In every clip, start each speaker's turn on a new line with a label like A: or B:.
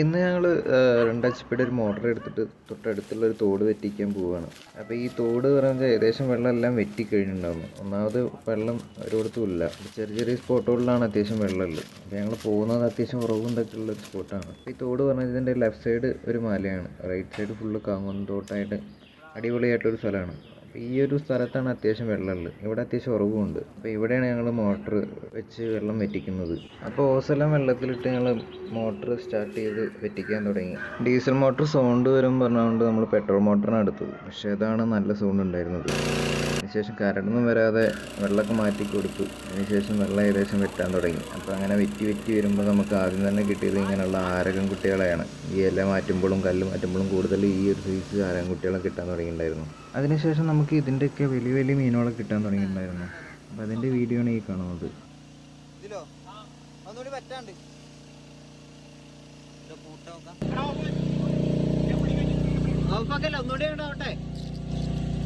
A: ഇന്ന് ഞങ്ങൾ രണ്ട് ഒരു മോട്ടർ എടുത്തിട്ട് തൊട്ടടുത്തുള്ള ഒരു തോട് വെറ്റിക്കാൻ പോവുകയാണ് അപ്പോൾ ഈ തോട് പറയുന്നത് ഏകദേശം വെള്ളം എല്ലാം വെറ്റി ഒന്നാമത് വെള്ളം ഒരിടത്തും ഇല്ല ചെറിയ ചെറിയ സ്പോട്ടുകളിലാണ് അത്യാവശ്യം വെള്ളമുള്ളത്. അപ്പോൾ ഞങ്ങൾ പോകുന്നത് അത്യാവശ്യം ഉറവും ഇതൊക്കെ ഉള്ള ഒരു സ്പോട്ടാണ് ഈ തോട് പറഞ്ഞാൽ ഇതിന്റെ ലെഫ്റ്റ് സൈഡ് ഒരു മലയാണ്. റൈറ്റ് സൈഡ് ഫുള്ള് കാങ്ങോന്തോട്ടായിട്ട് അടിപൊളിയായിട്ടൊരു സ്ഥലമാണ്. ഈ ഒരു സ്ഥലത്താണ് അത്യാവശ്യം വെള്ളമുള്ളത്. ഇവിടെ അത്യാവശ്യം ഉറവുമുണ്ട്. അപ്പോൾ ഇവിടെയാണ് ഞങ്ങൾ മോട്ടർ വെച്ച് വെള്ളം വെറ്റിക്കുന്നത്. അപ്പോൾ ഓസെല്ലാം വെള്ളത്തിലിട്ട് ഞങ്ങൾ മോട്ടർ സ്റ്റാർട്ട് ചെയ്ത് വെറ്റിക്കാൻ തുടങ്ങി. ഡീസൽ മോട്ടർ സൗണ്ട് വരും പറഞ്ഞുകൊണ്ട് നമ്മൾ പെട്രോൾ മോട്ടറാണ് എടുത്തത്. പക്ഷേ അതാണ് നല്ല സൗണ്ട് ഉണ്ടായിരുന്നത്. അതിനുശേഷം കരടൊന്നും വരാതെ വെള്ളമൊക്കെ മാറ്റി കൊടുത്തു അതിനുശേഷം വെള്ളം ഏകദേശം വെട്ടാൻ തുടങ്ങി. അപ്പോൾ അങ്ങനെ വെറ്റി വെറ്റി വരുമ്പോൾ നമുക്ക് ആദ്യം തന്നെ കിട്ടിയത് ഇങ്ങനെയുള്ള ആരകം കുട്ടികളെയാണ്. ഈ ഇല മാറ്റുമ്പോഴും കല്ല് മാറ്റുമ്പോഴും കൂടുതൽ ഈ ഒരു സൈസ് ആരകം കുട്ടികളെ കിട്ടാൻ തുടങ്ങിയിട്ടുണ്ടായിരുന്നു. അതിനുശേഷം നമുക്ക് ഇതിന്റെയൊക്കെ വലിയ വലിയ മീനുകളൊക്കെ കിട്ടാൻ തുടങ്ങിയിട്ടുണ്ടായിരുന്നു. അപ്പോൾ അതിന്റെ വീഡിയോ ആണ് ഈ കാണുന്നത്.
B: ഇതിലോ? ഒന്നുകൂടി പറ്റാണ്ട്. ഒന്നുകൂടി ഉണ്ടാവട്ടെ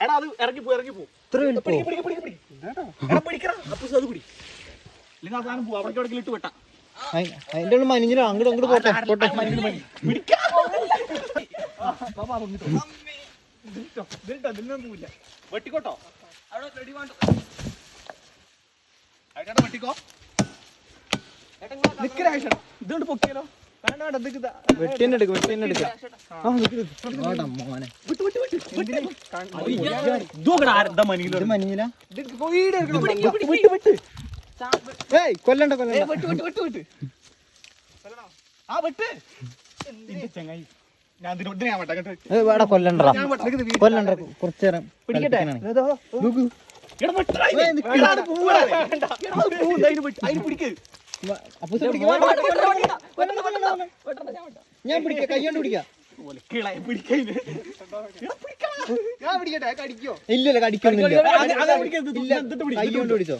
C: എടാ അത് ഇറങ്ങി പോ ഇറങ്ങി പോ.
B: അതിന്റെ ഉള്ളിൽ മനിഞ്ഞിലോ അങ്ങോട്ട് അങ്ങോട്ട് പോട്ടെ പോട്ടെ.
C: വെട്ടിക്കോട്ടോ. അവിടെ ഇതുകൊണ്ട് പൊക്കിയാലോ?
B: കൊല്ലണ്ട കൊല്ലണ്ട.
C: ആ വെട്ട്. ചങ്ങായി.
B: കൊല്ലണ്ട കുറച്ചേരം
C: പിടിക്കട്ടെ? ഞാൻ
B: പിടിക്കാം കൈ കൊണ്ട് പിടിക്കാം. ഇല്ലല്ലോ കടിക്കൊന്നുമില്ല പിടിച്ചോ.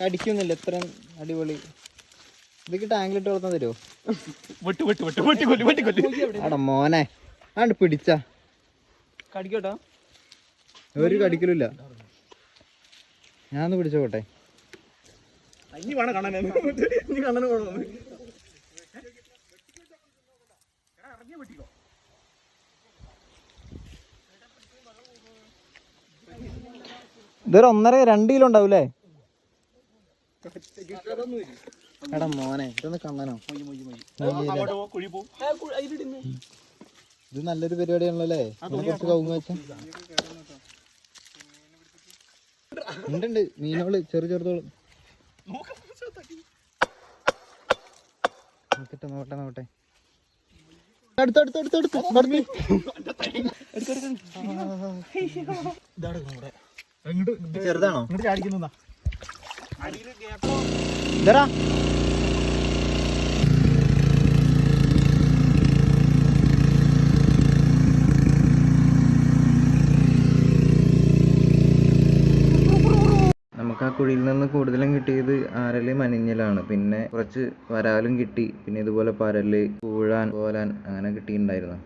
B: കടിക്കൊന്നുമില്ല എത്ര അടിപൊളി. ഇതൊക്കെ ടാങ്കിലിട്ട് വളർത്താൻ തരുമോ അട മോനെ. ആണ്ട് പിടിച്ചാ.
C: കടിക്കോട്ടോ?
B: ഒരു കടിക്കലില്ല ഞാനൊന്ന് പിടിച്ചോട്ടെ ഇതൊരു ഒന്നര രണ്ട് കിലോ ഉണ്ടാവൂലേ? എടാ മോനെ ഇതൊന്ന് കണ്ണനോ.
C: അങ്ങോട്ട് പോ, കുഴി പോ
B: ഇത് നല്ലൊരു പരിപാടിയാണല്ലോ അല്ലേ? കുറച്ച് കവുങ്ങ് വെച്ച. ഉണ്ട് മീനുകൾ ചെറു ചെറുതോളം. നോക്കട്ടെ നോക്കട്ടെ നോക്കട്ടെ. അടുത്ത് അടുത്ത് അടുത്ത് അടുത്ത്. അടുത്ത് ചെറുതാണോ?
C: ഇങ്ങോട്ട് ചാടിക്കുന്ന
B: ഇതടാ
A: നമുക്ക് ആ കുഴിയിൽ നിന്ന് കൂടുതലും കിട്ടിയത് ആരൽ മനിഞ്ഞിലാണ്. പിന്നെ കുറച്ച് വരാലും കിട്ടി. പിന്നെ ഇതുപോലെ പരൽ കൂഴാൻ കോലാൻ അങ്ങനെ കിട്ടിയിട്ടുണ്ടായിരുന്നു.